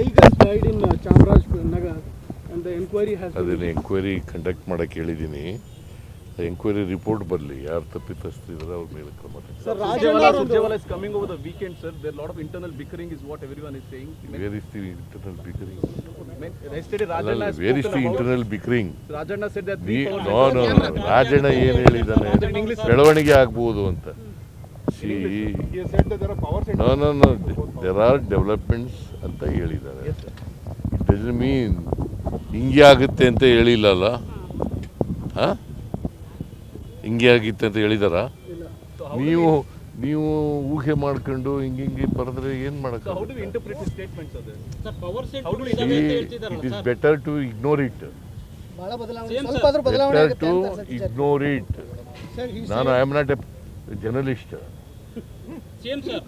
ಈಗ enquiry conduct ಮಾಡಕ್ಕೆ ಹೇಳಿದ್ದೀನಿ ಎಂಕ್ವೈರಿ ರಿಪೋರ್ಟ್ ಬರಲಿ. ಯಾರು ತಪ್ಪಿ ಅವ್ರ ಮೇಲೆ ಕ್ರಮ Rajanna is internal bickering Rajanna ಏನು ಹೇಳಿದಾನೆ ಬೆಳವಣಿಗೆ ಆಗ್ಬಹುದು ಅಂತ. There are no there are developments ಅಂತ ಹೇಳಿದ್ದಾರೆ. ಇಟ್ ಡಸನ್ ಮೀನ್ ಹಿಂಗೆ ಆಗುತ್ತೆ ಅಂತ ಹೇಳಿಲ್ಲಲ್ಲ? ಹಾಂ? ಹಿಂಗೆ ಆಗಿತ್ತು ಅಂತ ಹೇಳಿದಾರ? ನೀವು ನೀವು ಊಹೆ ಮಾಡ್ಕೊಂಡು ಹಿಂಗೆ ಹಿಂಗೆ ಬರೆದ್ರೆ ಏನು ಮಾಡಕ್ಕೆ it is better to ignore it better ಆಗುತ್ತೆ ಟು ಅಂತ ಸರ್ ಇಗ್ನೋರ್ ಇಟ್ ನಾನು I am not a journalist same sir